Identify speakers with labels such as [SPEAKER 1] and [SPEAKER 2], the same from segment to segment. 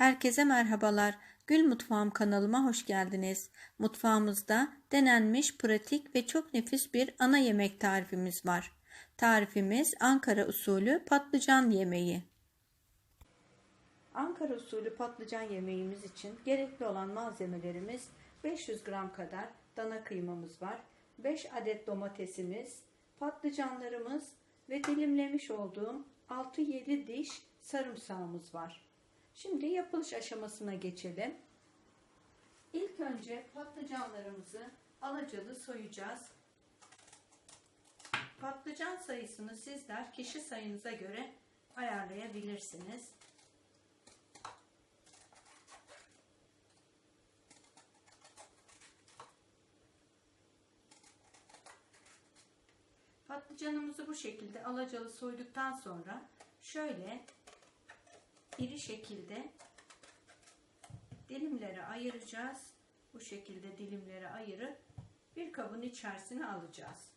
[SPEAKER 1] Herkese merhabalar. Gül Mutfağım kanalıma hoş geldiniz. Mutfağımızda denenmiş, pratik ve çok nefis bir ana yemek tarifimiz var. Tarifimiz Ankara usulü patlıcan yemeği. Ankara usulü patlıcan yemeğimiz için gerekli olan malzemelerimiz 500 gram kadar dana kıymamız var. 5 adet domatesimiz, patlıcanlarımız ve dilimlemiş olduğum 6-7 diş sarımsağımız var. Şimdi yapılış aşamasına geçelim. İlk önce patlıcanlarımızı alacalı soyacağız. Patlıcan sayısını sizler kişi sayınıza göre ayarlayabilirsiniz. Patlıcanımızı bu şekilde alacalı soyduktan sonra şöyle iri şekilde dilimlere ayıracağız. Bu şekilde dilimlere ayırıp bir kabın içerisine alacağız.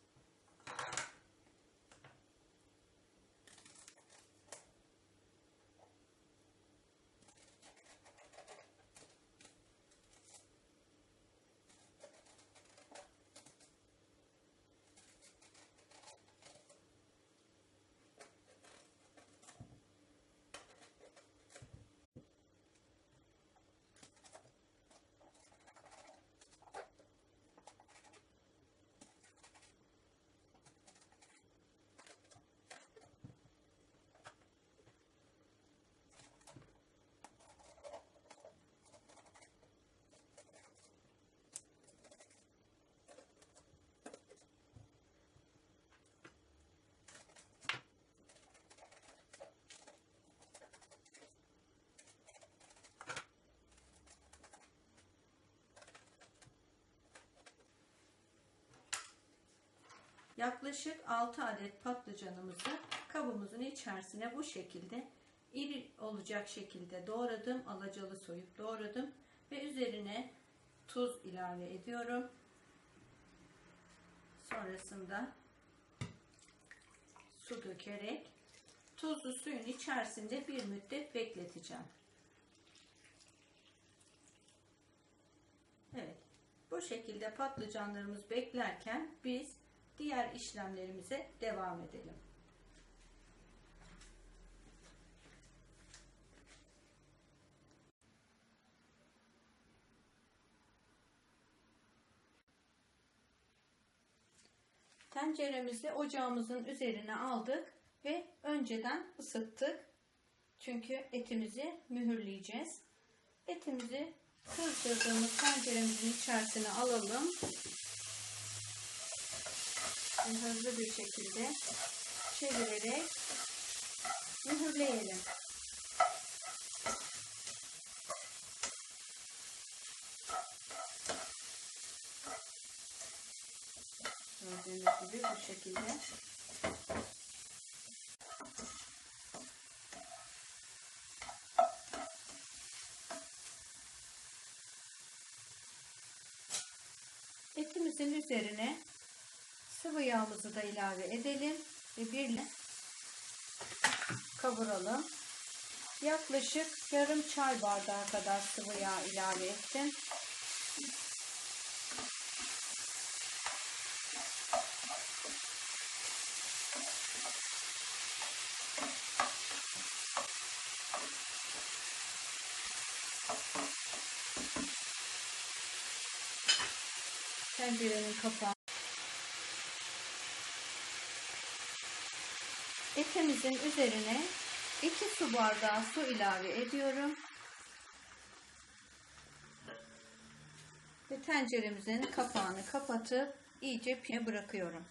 [SPEAKER 1] Yaklaşık 6 adet patlıcanımızı kabımızın içerisine bu şekilde iri olacak şekilde doğradım. Alacalı soyup doğradım. Ve üzerine tuz ilave ediyorum. Sonrasında su dökerek tuzlu suyun içerisinde bir müddet bekleteceğim. Evet. Bu şekilde patlıcanlarımız beklerken biz diğer işlemlerimize devam edelim. Tenceremizi ocağımızın üzerine aldık ve önceden ısıttık. Çünkü etimizi mühürleyeceğiz. Etimizi kızdırdığımız tenceremizin içerisine alalım hızlı bir şekilde çevirerek mühürleyelim. Gördüğünüz gibi bu şekilde etimizin üzerine Yağımızı da ilave edelim ve birle kavuralım. Yaklaşık yarım çay bardağı kadar sıvı yağ ilave ettim. Tencerenin kapağı etimizin üzerine 2 su bardağı su ilave ediyorum. Ve tenceremizin kapağını kapatıp iyice pişmeye bırakıyorum.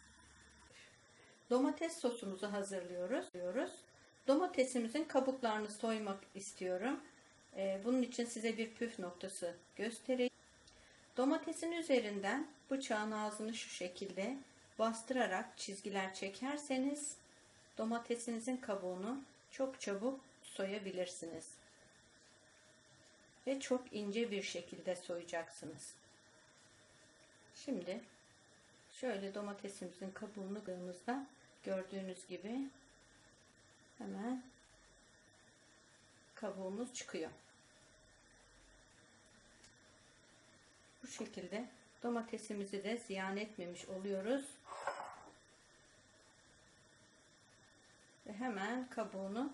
[SPEAKER 1] Domates sosumuzu hazırlıyoruz. Domatesimizin kabuklarını soymak istiyorum. Ee, bunun için size bir püf noktası göstereyim. Domatesin üzerinden bıçağın ağzını şu şekilde bastırarak çizgiler çekerseniz Domatesinizin kabuğunu çok çabuk soyabilirsiniz. Ve çok ince bir şekilde soyacaksınız. Şimdi şöyle domatesimizin kabuğunu kırdığımızda gördüğünüz gibi hemen kabuğumuz çıkıyor. Bu şekilde domatesimizi de ziyan etmemiş oluyoruz. Ve hemen kabuğunu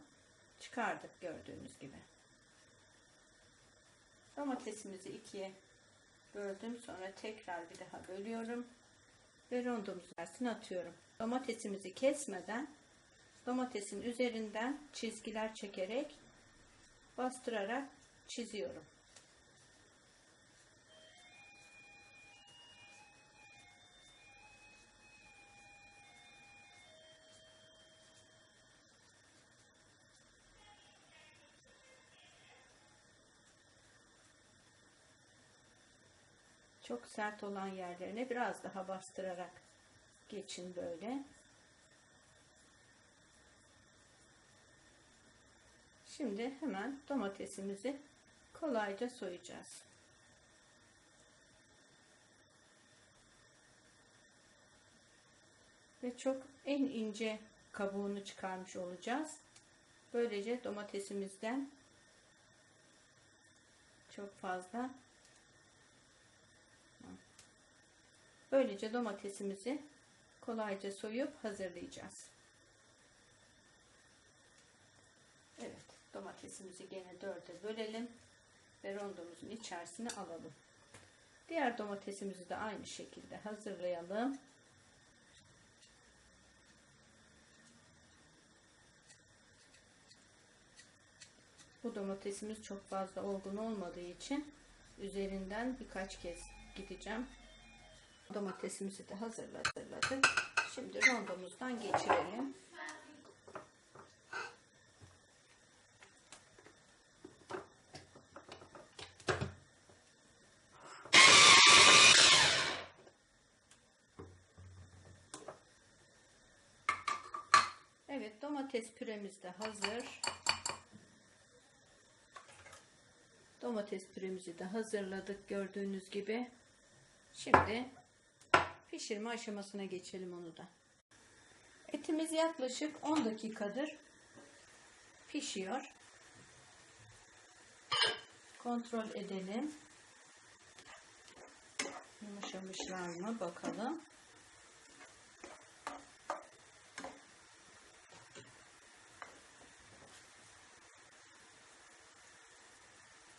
[SPEAKER 1] çıkardık gördüğünüz gibi. Domatesimizi ikiye böldüm. Sonra tekrar bir daha bölüyorum. Ve rondomuzu tersine atıyorum. Domatesimizi kesmeden domatesin üzerinden çizgiler çekerek bastırarak çiziyorum. Çok sert olan yerlerine biraz daha bastırarak geçin böyle. Şimdi hemen domatesimizi kolayca soyacağız. Ve çok en ince kabuğunu çıkarmış olacağız. Böylece domatesimizden çok fazla Böylece domatesimizi kolayca soyup hazırlayacağız. Evet, domatesimizi gene dörde bölelim ve rondomuzun içerisine alalım. Diğer domatesimizi de aynı şekilde hazırlayalım. Bu domatesimiz çok fazla olgun olmadığı için üzerinden birkaç kez gideceğim. Domatesimizi de hazırladık. Şimdi rondomuzdan geçirelim. Evet domates püremiz de hazır. Domates püremizi de hazırladık gördüğünüz gibi. Şimdi pişirme aşamasına geçelim onu da. Etimiz yaklaşık 10 dakikadır pişiyor. Kontrol edelim. Yumuşamışlar mı bakalım.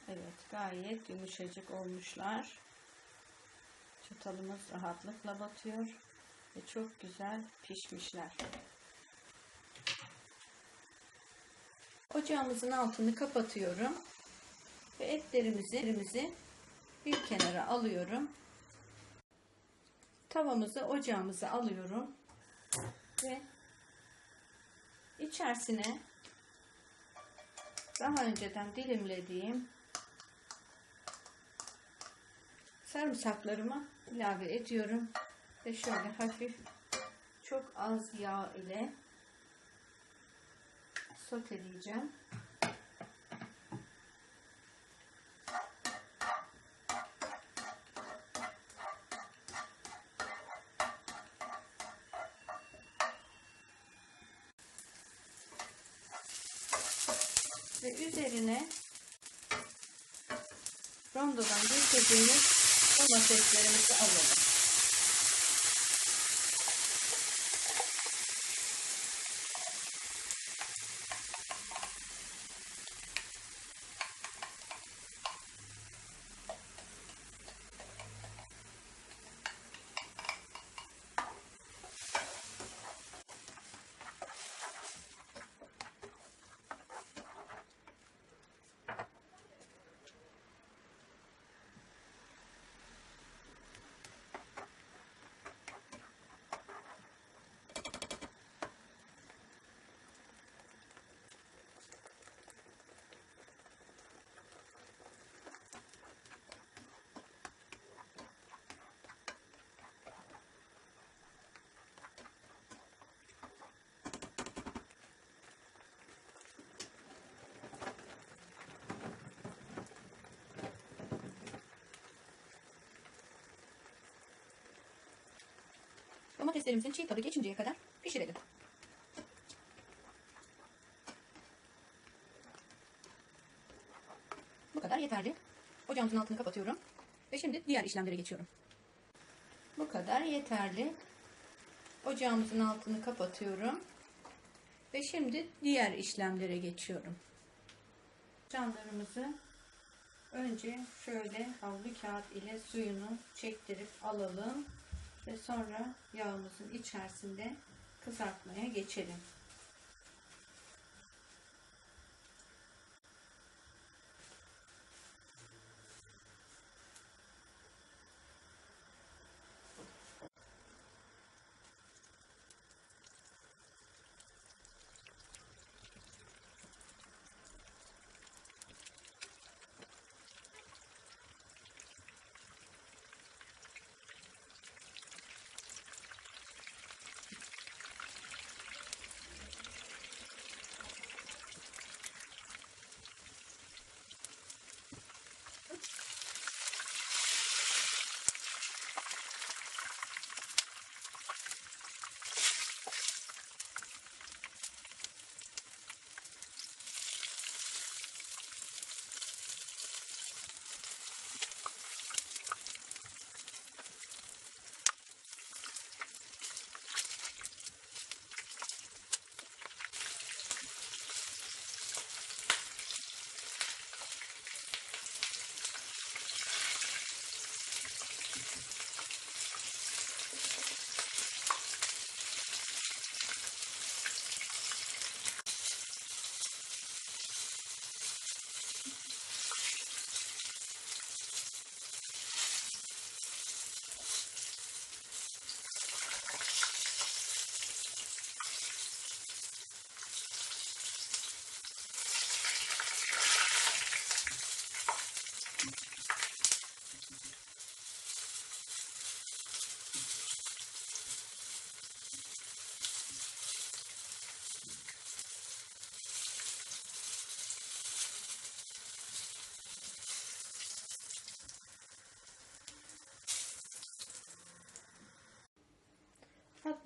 [SPEAKER 1] Evet gayet yumuşacık olmuşlar. Çatalımız rahatlıkla batıyor ve çok güzel pişmişler. Ocağımızın altını kapatıyorum ve etlerimizi bir kenara alıyorum. Tavamızı ocağımıza alıyorum ve içerisine daha önceden dilimlediğim sarımsaklarımı ilave ediyorum ve şöyle hafif çok az yağ ile soteleyeceğim. Ve üzerine rondodan geçirdiğimiz domateslerimizi alalım. Domateslerimizin çiğ tadı geçinceye kadar pişirelim. Bu kadar yeterli. Ocağımızın altını kapatıyorum. Ve şimdi diğer işlemlere geçiyorum. Bu kadar yeterli. Ocağımızın altını kapatıyorum. Ve şimdi diğer işlemlere geçiyorum. Canlarımızı önce şöyle havlu kağıt ile suyunu çektirip alalım ve sonra yağımızın içerisinde kızartmaya geçelim.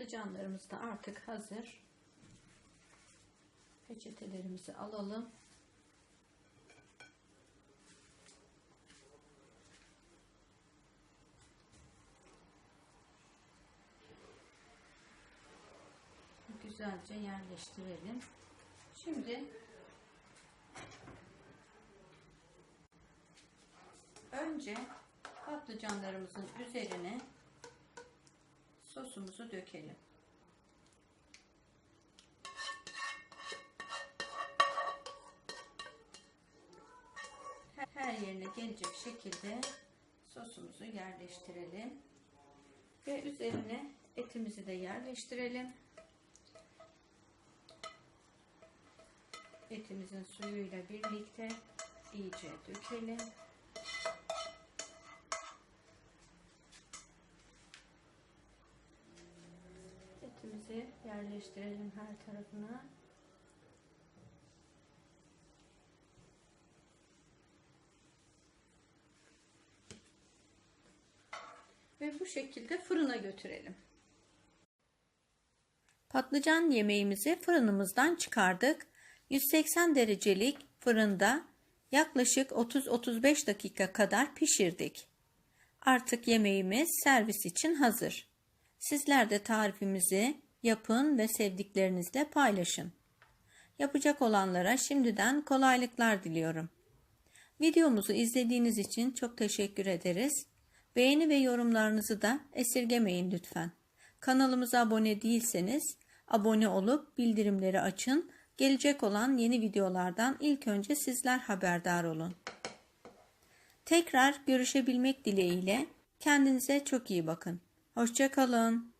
[SPEAKER 1] Patlıcanlarımız da artık hazır. Peçetelerimizi alalım. Güzelce yerleştirelim. Şimdi önce patlıcanlarımızın üzerine sosumuzu dökelim. Her yerine gelecek şekilde sosumuzu yerleştirelim. Ve üzerine etimizi de yerleştirelim. Etimizin suyuyla birlikte iyice dökelim. Etimizi yerleştirelim her tarafına. Ve bu şekilde fırına götürelim. Patlıcan yemeğimizi fırınımızdan çıkardık. 180 derecelik fırında yaklaşık 30-35 dakika kadar pişirdik. Artık yemeğimiz servis için hazır. Sizler de tarifimizi yapın ve sevdiklerinizle paylaşın. Yapacak olanlara şimdiden kolaylıklar diliyorum. Videomuzu izlediğiniz için çok teşekkür ederiz. Beğeni ve yorumlarınızı da esirgemeyin lütfen. Kanalımıza abone değilseniz abone olup bildirimleri açın. Gelecek olan yeni videolardan ilk önce sizler haberdar olun. Tekrar görüşebilmek dileğiyle kendinize çok iyi bakın. Hoşçakalın.